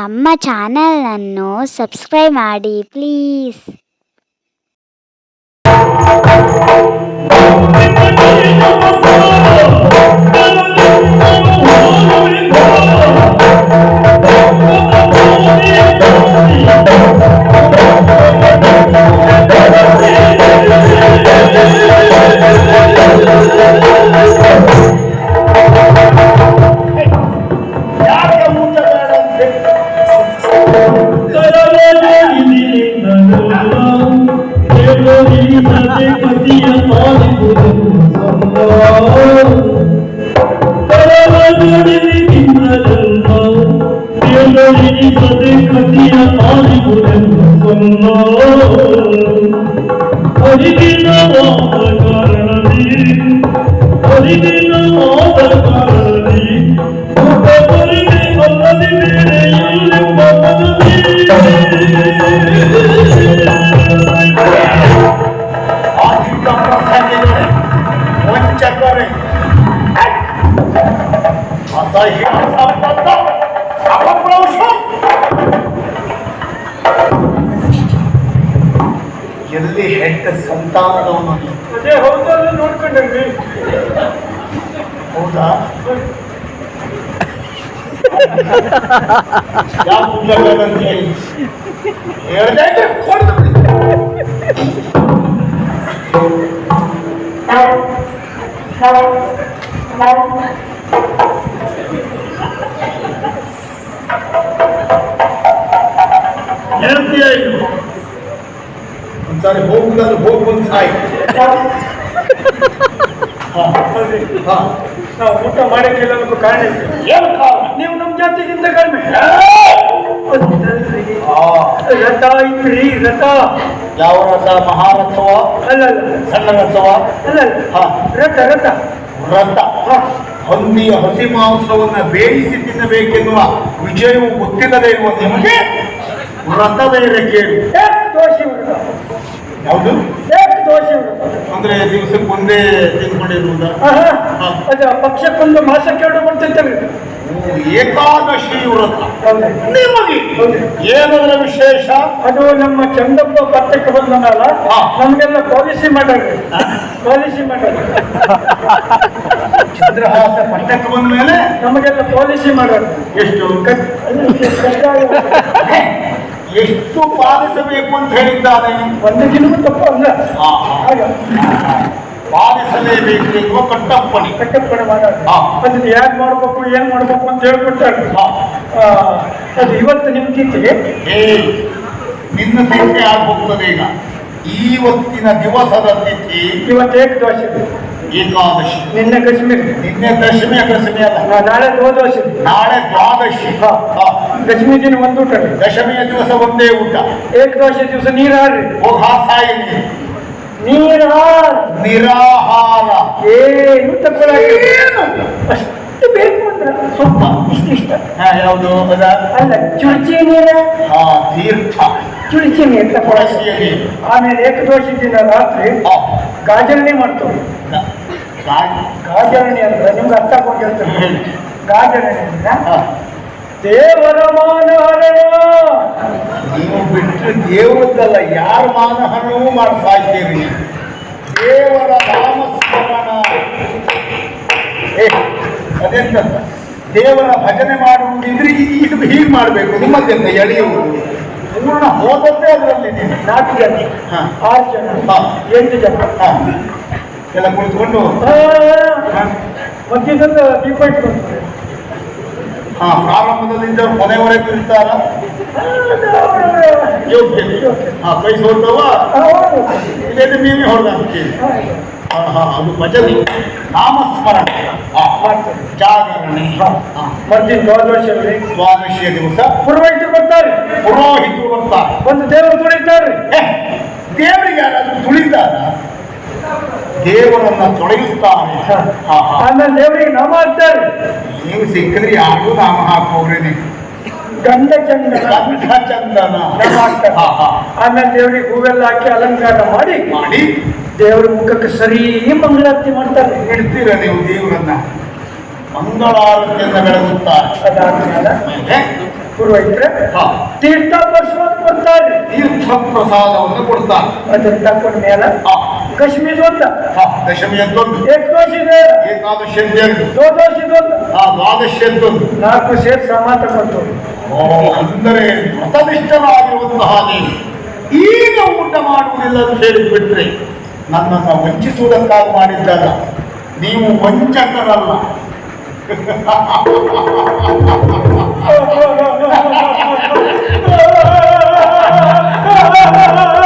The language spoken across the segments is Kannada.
ನಮ್ಮ ಚಾನಲನ್ನು ಸಬ್ಸ್ಕ್ರೈಬ್ ಮಾಡಿ ಪ್ಲೀಸ್. Hoje ಹೌದಾ ಯಾಕೆ ಉಳ್ಳಗಲ್ಲ ಅಂತ ಹೇಳಿ ಹಾ ಹಾ ನಾವು ಊಟ ಮಾಡಕ್ಕಿಲ್ಲ ಅನ್ನೋದು ಕಾರಣ ಇದೆ. ಏನು ಕಾರಣ? ನೀವು ನಮ್ಮ ಜಾತಿಗಿಂತ ಕಡಿಮೆ. ರಥ ಇದ್ರಿ ರಥ. ಯಾವ ರಥ? ಮಹಾರಥವ? ಅಲ್ಲ ಅಲ್ಲ ಸಣ್ಣ ರಥವ? ಅಲ್ಲ ಹಾ. ಅಲ್ಲ ರಥ. ರಥ. ರಥ ಹಂದಿಯ ಹಸಿ ಮಾಂಸವನ್ನ ಬೇಯಿಸಿ ತಿನ್ನಬೇಕೆನ್ನುವ ವಿಜಯವು ಗೊತ್ತಿಲ್ಲದೆ ಇರುವ ನಿಮಗೆ ವ್ರತ ಬೇರೆ ಕೇಳಿ. ದೋಷಿ ಯಾವುದು? ಅಂದ್ರೆ ದಿವಸಕ್ಕೆ ಒಂದೇ. ಹಾ. ಅದ ಪಕ್ಷಕ್ಕೊಂದು ಮಾಸಕ್ಕೆ ಎರಡು ಬರ್ತೈತಲ್ಲ ಏಕಾದಶಿ ವ್ರತ. ನಿಮಗೆ ಏನಾದ್ರ ವಿಶೇಷ ಅದು ನಮ್ಮ ಚಂದಪ್ಪ ಪಟ್ಟಕ್ಕೆ ಬಂದನಲ್ಲ. ನಮಗೆಲ್ಲ ಪಾಲಿಸಿ ಮಾಡ್ರಿ ಪಾಲಿಸಿ ಮಾಡ್ರಿ ಚಂದ್ರಹಾಸ ಪಟ್ಟಕ್ಕೆ ಬಂದ ಮೇಲೆ ನಮಗೆಲ್ಲ ಪಾಲಿಸಿ ಮಾಡಿ ಎಷ್ಟು ಕಡ್ಡಾಯ. ಎಷ್ಟು ಪಾಲಿಸಬೇಕು ಅಂತ ಹೇಳಿದ್ದಾನೆ? ಒಂದು ದಿನವೂ ತಪ್ಪು ಅಲ್ಲ. ಪಾಲಿಸಲೇಬೇಕು ಎನ್ನುವ ಕಟ್ಟಪ್ಪಣೆ. ಕಟ್ಟಪ್ಪಣೆ ಮಾಡೋದು ಹಾ. ಅದನ್ನ ಯಾಕೆ ಮಾಡಬೇಕು ಏನು ಮಾಡ್ಬೇಕು ಅಂತ ಹೇಳ್ಕೊಡ್ತಾರೆ ಹಾ. ಅದು ಇವತ್ತು ನಿಮ್ಮ ಏ ನಿನ್ನ ತಿಥಿ ಆಗ್ಬೋಗ್ತದೆ ಈಗ ಇವತ್ತಿನ ದಿವಸದ ತಿಥಿ ಇವತ್ತು ಏಕದೋಷ. ಏಕಾದಶಿ. ನಿನ್ನೆ ಕಾಶ್ಮೀರ ನಿನ್ನೆ ದಶಮಿ ದಶಮಿ ಅಲ್ಲ. ನಾಳೆ ದ್ವಾದಶಿ. ನಾಳೆ ದ್ವಾದಶಿ. ಹಾ. ದಶಮಿ ದಿನ ಒಂದು ಊಟ ರೀ. ದಶಮಿಯ ದಿವಸ ಒಂದೇ ಊಟ. ಏಕದೋಷ ದಿವಸ ನೀರಾಡ್ರಿ. ಹಾಡ್ರಿ ನೀರಾಹಾರ. ನಿರಾಹಾರ. ಏನು ತಗೊಳಕ್ಕೆ ಅಷ್ಟು ಬೇಕು ಅಂದ್ರೆ ಸ್ವಲ್ಪ. ಇಷ್ಟು ಇಷ್ಟ. ಯಾವುದು? ಅದ ಅಲ್ಲ ಚುಳಿಚಿ ನೀರ. ಹಾ ತೀರ್ಥ. ಚುಳಿಚಿ ನೀರು ನೀರು. ಆಮೇಲೆ ಏಕದೋಷ ದಿನ ರಾತ್ರಿ. ಗಾಜರಣೆ ಮಾಡ್ತೇವೆ. ಗಾಜರಣೆ ಅಂದ್ರೆ ನಿಮ್ಗೆ ಅರ್ಥ ಆಗಿರ್ತದೆ ಹೇಳಿ. ದೇವರ ಮಾನಹರಣ. ನೀವು ಬಿಟ್ಟರೆ ದೇವರದ್ದಲ್ಲ ಯಾರ ಮಾನಹರಣವೂ ಮಾಡಿ ಸಾಯ್ತೀರಿ ದೇವರ ನಾಮಸ್ಮರಣ. ಏ ಅದೆಂತ ದೇವರ ಭಜನೆ ಮಾಡುವುದಿದ್ರೆ ಇದು ಹೀಗೆ ಮಾಡಬೇಕು ನಿಮ್ಮದೆಂತ ಎಳೆಯುವುದು? ಪೂರ್ಣ ಹೋದದ್ದೇ ಅದರಲ್ಲಿ ನೀವು. ನಾಲ್ಕು ಜನ. ಆರು ಜನ. ಎಂಟು ಜನ. ಎಲ್ಲ ಕುಳಿತುಕೊಂಡು? ಮತ್ತೆ ಮಧ್ಯದಲ್ಲಿ ದೀಪ ಇಟ್ಕೊಂತಾರೆ ಹಾ ಪ್ರಾರಂಭದಿಂದ ಕೊನೆವರೆಗೂ ಇರ್ತಾರ ಹಾ ಕೈ ಸೋಲ್ತವ ಇದೇ ನೀವೇ ಹೊಡೆದಂತೀರಿ ಹಾ ಹಾ ಅದು ಭಜನೆ. ನಾಮಸ್ಮರಣೆ. ಜಾಗರಣೆ. ಹಾ. ದ್ವಾದಶಿಯ ದಿವಸ. ಪುರೋಹಿತರು ಬರ್ತಾರೆ. ಪುರೋಹಿತರು ಬರ್ತಾರೆ ಒಂದು ದೇವರು ತುಳಿತಾರೆ ಏ, ದೇವರಿಗೆ ಯಾರಾದ್ರೂ ತುಳಿತಾರ ದೇವರನ್ನ ತೊಳೆಯುತ್ತಾನೆ. ಆಮೇಲೆ ದೇವರಿಗೆ ನಾಮ ಹಾಕ್ತಾರೆ ನೀವು ಸಿಕ್ಕಿದ್ರೆ ಯಾರು ನಾಮ ಹಾಕೋರಿ ನೀವು? ಗಂಧ ಚಂದನ ಗಂಧ ಚಂದನ ಆಮೇಲೆ ದೇವರಿಗೆ ಹೂವೆಲ್ಲ ಹಾಕಿ ಅಲಂಕಾರ ಮಾಡಿ ಮಾಡಿ. ದೇವರ ಮುಖಕ್ಕೆ ಸರಿ ಮಂಗಳಾರತಿ ಮಾಡ್ತಾರೆ. ಇಡ್ತೀರ ನೀವು ದೇವರನ್ನ? ಮಂಗಳಾರತಿಯನ್ನ ಬೆಳಗುತ್ತಾರೆ ಪುರೋಹಿತರೆ ಹಾ. ತೀರ್ಥ ಪ್ರಸಾದ ಕೊಡ್ತಾರೆ. ತೀರ್ಥ ಪ್ರಸಾದವನ್ನು ಕೊಡ್ತಾರೆ. ಅದನ್ನ ಮೇಲೆ ಹಾ ದಶಮಿ ಇದೆ ದ್ವಾದಶಿ ನಾಲ್ಕು ಸೇರಿ ಸಮಾತ ಓ ಅಂದರೆ ವ್ರತನಿಷ್ಠರಾಗಿರುವಂತಹ ಈಗ ಊಟ ಮಾಡುವುದಿಲ್ಲ ಅಂತ ಹೇಳಿಬಿಟ್ರೆ ನನ್ನನ್ನು ವಂಚಿಸುವುದಕ್ಕಾಗಿ ಮಾಡಿದ್ದಲ್ಲ ನೀವು ವಂಚಕರಲ್ಲ.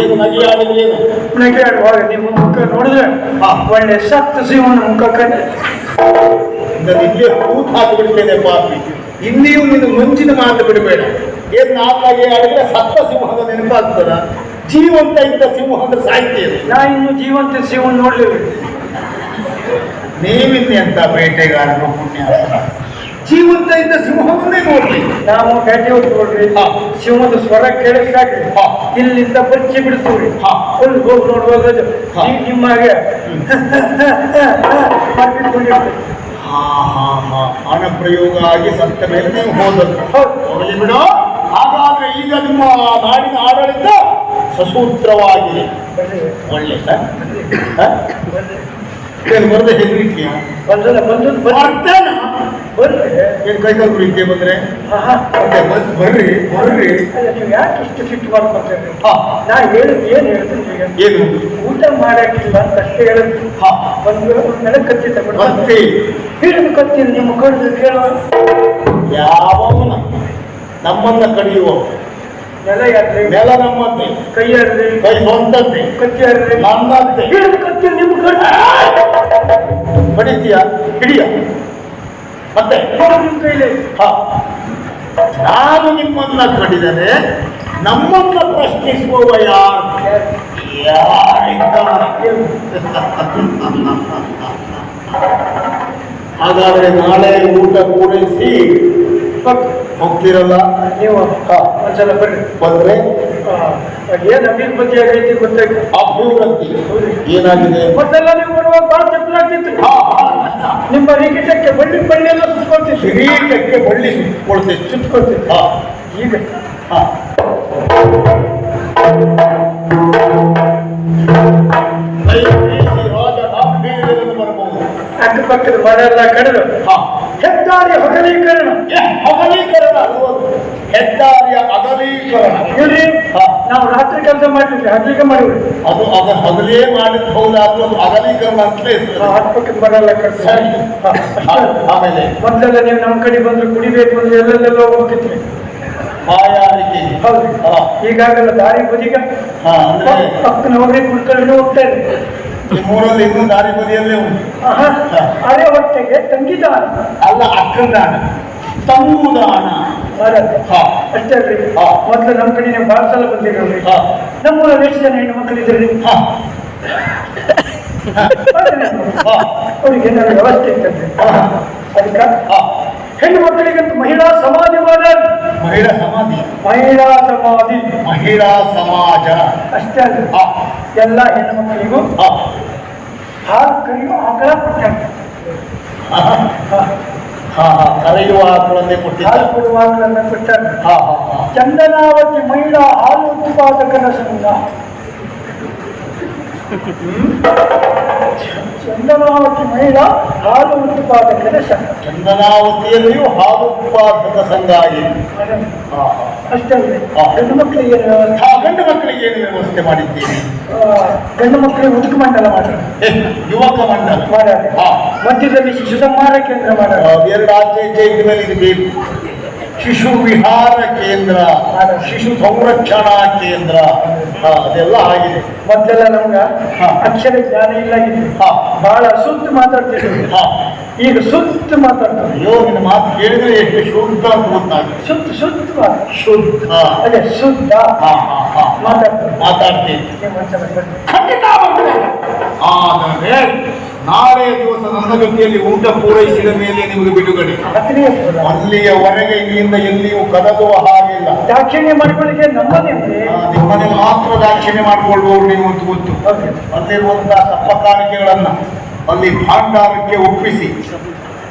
ಏನು ನಗಿಯಾಡಿದ್ರೆ ಏನು? ನಗೆ ಆಡುವಾಗ ನಿಮ್ಮ ಮುಖ ನೋಡಿದ್ರೆ. ಒಳ್ಳೆ ಸತ್ತ ಜೀವನ ಮುಖ ಕಂಡು. ನಾನು ಇಲ್ಲೇ ಕೂತ್ ಹಾಕಿ ಬಿಡ್ತೇನೆ ಪಾಪಿ. ಇಲ್ಲಿಯೂ ನೀನು ಮುಂಚಿನ ಮಾತು ಬಿಡಬೇಡ. ಏನ್ ನಾಲ್ಕಾಗಿ ಆಡಿದ್ರೆ ಸತ್ತ ಸಿಂಹದ ನೆನಪಾಗ್ತದ? ಜೀವಂತ ಇದ್ದ ಸಿಂಹ ಅಂದ್ರೆ ಸಾಹಿತ್ಯ ನಾ ಇನ್ನು ಜೀವಂತ ಸಿಂಹ ನೋಡ್ಲಿಲ್ಲ. ನೀವಿನ್ನೆಂತ ಬೇಟೆಗಾರನು ಪುಣ್ಯ ಜೀವಂತ ಇದ್ದ ಸಿಂಹವನ್ನೇ ನೋಡ್ರಿ ನಾವು ಹೋಗಿ ನೋಡ್ರಿ. ಶಿವದ ಸ್ವರ ಕೇಳಿ ಸಾಕ್ರಿ. ಹಾ. ಇಲ್ಲಿಂದ ಬಚ್ಚಿ ಬಿಡ್ತೀವ್ರಿ. ಹಾ. ಅಲ್ಲಿ ಹೋಗಿ ನೋಡುವಾಗ ನಿಮ್ಮಾಗೆ. ಹಣ ಪ್ರಯೋಗ ಆಗಿ ಸತ್ತ ಮೇಲೆ ನೀವು ಹೋದದ್ದು. ಹೋಗಲಿ ಬಿಡು. ಹಾಗಾದ್ರೆ ಈಗ ನಿಮ್ಮ ನಾಡಿನ ಆಡಳಿತ ಸಸೂತ್ರವಾಗಿ ಒಳ್ಳೆಯ ಬರದೆ ಹೆದರಿಕೆಯ ಬಂದದ ಬಂದದ್ದು ಬರ್ತೇನ? ಬರ್ರಿ. ಏನು ಕೈಕಾಲು ರೀತಿ ಬಂದ್ರೆ? ಹಾ, ಹಾ. ಮತ್ತೆ ಬರ್- ಬರ್ರಿ ಬರ್ರಿ. ನೀವು ಯಾಕೆ ಇಷ್ಟು ಸಿಟ್ಟು ಮಾಡ್ಕೊತೀರಿ ಹಾ. ನಾ ಹೇಳಿದ್ ಏನು ಹೇಳ್ತೀನಿ ಏನು? ಊಟ ಮಾಡಕ್ಕಿಲ್ಲ ಅಂತ ಅಷ್ಟೇ ಹೇಳಿದ್ರು. ಒಂದು ನೆಲ ಕತ್ತಿ ತಗೊಂಡು ಕತ್ತಿ? ಹಿಡಿದು ಕತ್ತಿ ನಿಮ್ಮ ಕಡಿದು ಕೇಳೋ ಯಾವನ ನಮ್ಮನ್ನ ಕಡಿಯುವ. ನೆಲ ಯಾತ್ರೆ? ನೆಲ ನಮ್ಮದ್ದೆ. ಕೈ ಯಾರ್ರಿ ಕೈ ಸ್ವಂತದ್ದೆ. ಕತ್ತಿ ಯಾರ್ರಿ ನನ್ನದ್ದೆ. ಹಿಡಿದು ಕತ್ತಿ ನಿಮ್ಮ ಕಡೆ ಹೊಡಿತೀಯ ಹಿಡಿಯ. ಮತ್ತೆ ನಿಮ್ಮ ಕೈಲಿ. ನಾನು ನಿಮ್ಮನ್ನ ಕಡಿದರೆ ನಮ್ಮನ್ನ ಪ್ರಶ್ನಿಸುವವ ಯಾರು ಯಾರಿದ್ದಾರೆ ಹಾಗಾದ್ರೆ ನಾಳೆ ಊಟ ಕೂಡಿಸಿ ಹೋಗ್. ಹೋಗ್ತಿರಲ್ಲ ನೀವು ಹಾ. ಒಂದ್ಸಲ ಬರ್ರಿ ಬಂದ್ರೆ ಏನ್ ಅಭಿವೃದ್ಧಿ ಆಗೈತಿ ಗೊತ್ತಾಯ್ತು? ಅಭಿವೃದ್ಧಿ ಏನಾಗಿದೆ? ಮೊದಲೆಲ್ಲ ನೀವು ಬರುವಾಗ ತೆಪ್ಪಲಾಗ್ತಿತ್ತು ಬಹಳ. ನಿಮ್ಮ ರಿಕಿಟಕ್ಕೆ ಬಳ್ಳಿ ಬಳ್ಳಿ ಎಲ್ಲ ಸುತ್ಕೊಳ್ತಿತ್ತು. ಕಿರೀಟಕ್ಕೆ ಬಳ್ಳಿ ಸುತ್ಕೊಳ್ತಿತ್ತು. ಹಾ. ಈಗ? ಹಾ. ಅಕ್ಕಪಕ್ಕದ ಮನೆಯೆಲ್ಲ ಕಡಿದು ಹಾ. ಹೆದ್ದಾರಿ ಹೊಗಲೀಕರಣ ಅಲ್ವದು ಹೆದ್ದಾರಿಯ ಅಗಲೀಕರಣ. ನಾವು ರಾತ್ರಿ ಕೆಲಸ ಮಾಡಿದ್ವಿ ಹಗ್ಲಿಕ್ಕೆ ಮಾಡಿದ್ವಿ ಅದು ಅದ ಹಗಲೇ ಮಾಡಿದ ಹೌದಾದ್ರು ಅದು ಅಗಲೀಕರಣ ಅಂತಲೇ ಹಾಸ್ಪಿಟಲ್ ಬರಲ್ಲ ಸರಿ. ಆಮೇಲೆ? ಮೊದಲೆಲ್ಲ ನೀವು ನಮ್ಮ ಕಡೆ ಬಂದ್ರೆ ಕುಡಿಬೇಕು ಅಂದ್ರೆ ಎಲ್ಲೆಲ್ಲೆಲ್ಲ ಹೋಗ್ತಿದ್ವಿ. ಬಾಯಾರಿಕೆ ಹೌದು. ಈಗಾಗಲೇ ದಾರಿ ಬದಿಗ. ಪಕ್ಕನ ಹೋಗ್ರಿ ಕುಡ್ಕೊಂಡು ಹೋಗ್ತಾರೆ ನಿಮ್ಮೂರಲ್ಲಿ ಇನ್ನೂ ದಾರಿ ಬದಿಯಲ್ಲೇ ಉಂಟು. ಅದೇ ಹೊಟ್ಟೆಗೆ ತಂಗಿದಾನ. ಅಲ್ಲ ಅಕ್ಕಂದಾನ. ತಂಗುದಾನ. ಮಾಡೋದು ಅಷ್ಟೇ ಹಾ. ಮೊದಲು ನಮ್ಮ ಕಡೆ ನೀವು ಭಾಳ ಸಲ ಬಂದಿರೋರಿ. ನಮ್ಮೂರಲ್ಲಿ ಎಷ್ಟು ಜನ ಹೆಣ್ಣು ಅವ್ರಿಗೆ ಏನಾದ್ರು ವ್ಯವಸ್ಥೆ ಇರ್ತದೆ ಹಾ. ಅದಕ್ಕೆ? ಹೆಣ್ಣು ಮಕ್ಕಳಿಗಂತೂ ಮಹಿಳಾ ಸಮಾಧಿ ಮಾಡೋದು ಮಹಿಳಾ ಸಮಾಧಿ. ಮಹಿಳಾ ಸಮಾಧಿ. ಮಹಿಳಾ ಸಮಾಜ. ಅಷ್ಟೇ ಅಲ್ಲ ಹಾ. ಎಲ್ಲ ಹೆಣ್ಣು ಮಕ್ಕಳಿಗೂ ಹಾಲು ಕರಿಯೋ ಆಕಳ ಕೊಟ್ಟಾಗ. ಹಾ ಹಾ ಹಾ ಕರೆಯುವ ಆಕಳನ್ನೇ ಕೊಟ್ಟಿದ್ದ ಹಾಲು ಕೊಡುವ ಆಕಳನ್ನ ಕೊಟ್ಟಾಗ ಹಾ ಹಾ ಹಾ ಚಂದನಾವತಿ ಮಹಿಳಾ ಹಾಲು ಉತ್ಪಾದಕರ ಸಂಘ ಚಂದನಾವತಿ ಮಹಿಳಾ ಹಾಲು ಉತ್ಪಾದಕರ ಸಂಘ. ಚಂದನಾವತಿಯಲ್ಲಿಯೂ ಹಾಲು ಉತ್ಪಾದಕ ಸಂಘ ಆಗಿದೆ. ಅಷ್ಟೇ. ಗಂಡು ಮಕ್ಕಳಿಗೆ ಏನು ವ್ಯವಸ್ಥೆ? ಗಂಡು ಮಕ್ಕಳಿಗೆ ಏನು ವ್ಯವಸ್ಥೆ ಮಾಡಿದ್ದೀರಿ? ಗಂಡು ಮಕ್ಕಳಿಗೆ ಉದುಕು ಮಂಡಲ ಮಾಡ ಯುವಕ ಮಂಡಲ. ಹಾ. ಮಧ್ಯದಲ್ಲಿ ಶಿಶು ಸಂಹಾರ ಕೇಂದ್ರ ಮಾಡ. ಎರಡು ಆಚೆ ಇದ್ದ ಮೇಲೆ ಇದು ಬೇಕು ಶಿಶು ವಿಹಾರ ಕೇಂದ್ರ ಶಿಶು ಸಂರಕ್ಷಣಾ ಕೇಂದ್ರ ಅದೆಲ್ಲ ಆಗಿದೆ. ಮೊದಲೆಲ್ಲ ನಮ್ಗೆ. ಅಕ್ಷರ ಜ್ಞಾನ ಇಲ್ಲ ಹಾ. ಬಹಳ ಸುತ್ತು ಮಾತಾಡ್ತಿದ್ವಿ ಹಾ. ಈಗ ಸುತ್ತ ಮಾತಾಡ್ತಾರೆ. ಅಯ್ಯೋ ನಿನ್ನ ಮಾತು ಕೇಳಿದ್ರೆ ಎಷ್ಟು ಶುದ್ಧ ಅಂತ ಗೊತ್ತಾಗ್ತದೆ ಸುತ್ತು ಸುತ್ತು ಶುದ್ಧ. ಅದೇ ಶುದ್ಧ. ಹಾ ಹಾ ಹಾ. ಮಾತಾಡ್ತಾರೆ. ಮಾತಾಡ್ತೀನಿ. ನೀವು ಒಂದ್ಸಲ ಖಂಡಿತ. ಆದರೆ ನಾಳೆ ದಿವಸ ನನ್ನ ಜೊತೆಯಲ್ಲಿ ಊಟ ಪೂರೈಸಿದ ಮೇಲೆ ನಿಮಗೆ ಬಿಡುಗಡೆ. ಅಲ್ಲಿಯವರೆಗೆ ಇಲ್ಲಿಂದ ಎಲ್ಲಿಯೂ ಕದಗುವ ಹಾಗಿಲ್ಲ ದಾಕ್ಷಿಣ್ಯ ಮಾಡ್ಕೊಳ್ಳಿಕ್ಕೆ ನಿಮ್ಮನೆ ಮಾತ್ರ ದಾಕ್ಷಿಣ್ಯ ಮಾಡಿಕೊಳ್ಳುವವರು ನೀವು ಅಂತ ಗೊತ್ತು. ಅಲ್ಲಿರುವಂತಹ ಸಪ್ಪ ಕಾಣಿಕೆಗಳನ್ನ ಅಲ್ಲಿ ಭಂಡಾರಕ್ಕೆ ಒಪ್ಪಿಸಿ.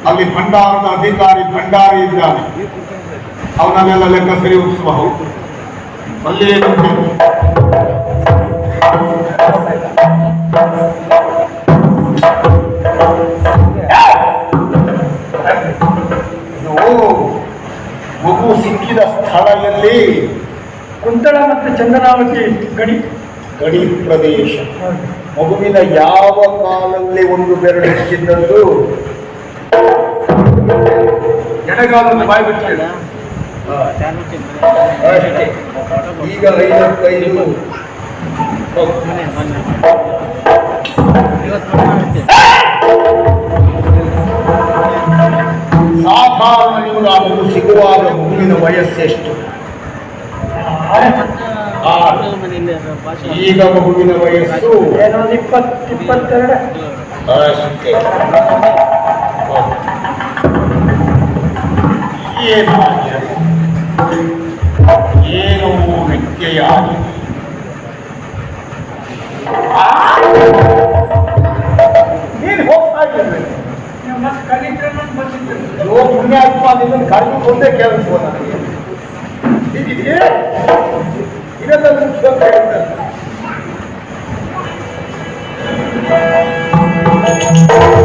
ಅಲ್ಲಿ ಭಂಡಾರದ ಅಧಿಕಾರಿ ಭಂಡಾರಿ ಇದ್ದಾನೆ. ಅವನನ್ನೆಲ್ಲ ಲೆಕ್ಕ ಸರಿ ಉತ್ಸವ ಅಲ್ಲಿ ಸಿಕ್ಕಿದ ಸ್ಥಳದಲ್ಲಿ ಕುಂತಳ ಮತ್ತು ಚಂದನಾವತಿ ಗಡಿ? ಗಡಿ ಪ್ರದೇಶ. ಮಗುವಿನ ಯಾವ ಕಾಲಲ್ಲಿ ಒಂದು ಬೆರಳು ಹೆಚ್ಚಿದ್ದದ್ದು? ಎಡಗಾಲದ ಬಾಯಿ ಬಿಟ್ಟಿಲ್ಲ. ಅಷ್ಟೇ. ಈಗ ಐದಕ್ಕೈದು ನಿಮಗೆ ಆ ಮಗು ಸಿಗುವಾಗ ಮಗುವಿನ ವಯಸ್ಸೆಷ್ಟು. ಈಗ ಮಗುವಿನ ವಯಸ್ಸು? ಏನೋ ಇಪ್ಪತ್ತೆರಡು. ಅಷ್ಟೇ ಏನಾಗಿದೆ ಏನೋ ವ್ಯತ್ಯಯ ನಿನ್ನನ್ನು ಕರೆದು ಒಂದೇ ಕೆಲಸ ನನಗೆ ಹೀಗಿದೆ ಇದೆಲ್ಲ ಮುಗಿಸ್ಕೊಂತ ಹೇಳ್ತಾರೆ ಇದೇನು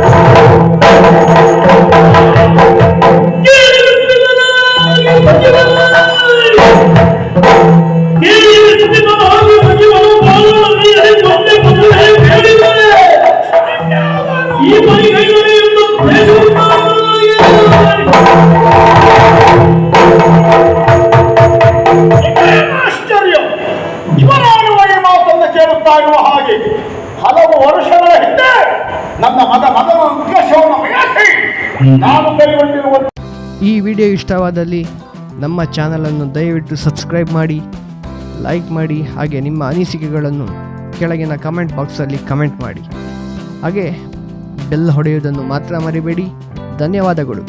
ಹಾಗೆ ಹಲವು ವರ್ಷಗಳ ಹಿಂದೆ ನನ್ನ ಮಗ ಮಗನ ಉದ್ದೇಶವನ್ನು ಬಯಸಿ ನಾನು ಕೈಗೊಂಡಿರುವ ಈ ವಿಡಿಯೋ ಇಷ್ಟವಾದಲ್ಲಿ ನಮ್ಮ ಚಾನಲನ್ನು ದಯವಿಟ್ಟು ಸಬ್ಸ್ಕ್ರೈಬ್ ಮಾಡಿ ಲೈಕ್ ಮಾಡಿ ಹಾಗೆ ನಿಮ್ಮ ಅನಿಸಿಕೆಗಳನ್ನು ಕೆಳಗಿನ ಕಮೆಂಟ್ ಬಾಕ್ಸಲ್ಲಿ ಕಮೆಂಟ್ ಮಾಡಿ. ಹಾಗೆ ಬೆಲ್ ಹೊಡೆಯುವುದನ್ನು ಮಾತ್ರ ಮರಿಬೇಡಿ. ಧನ್ಯವಾದಗಳು.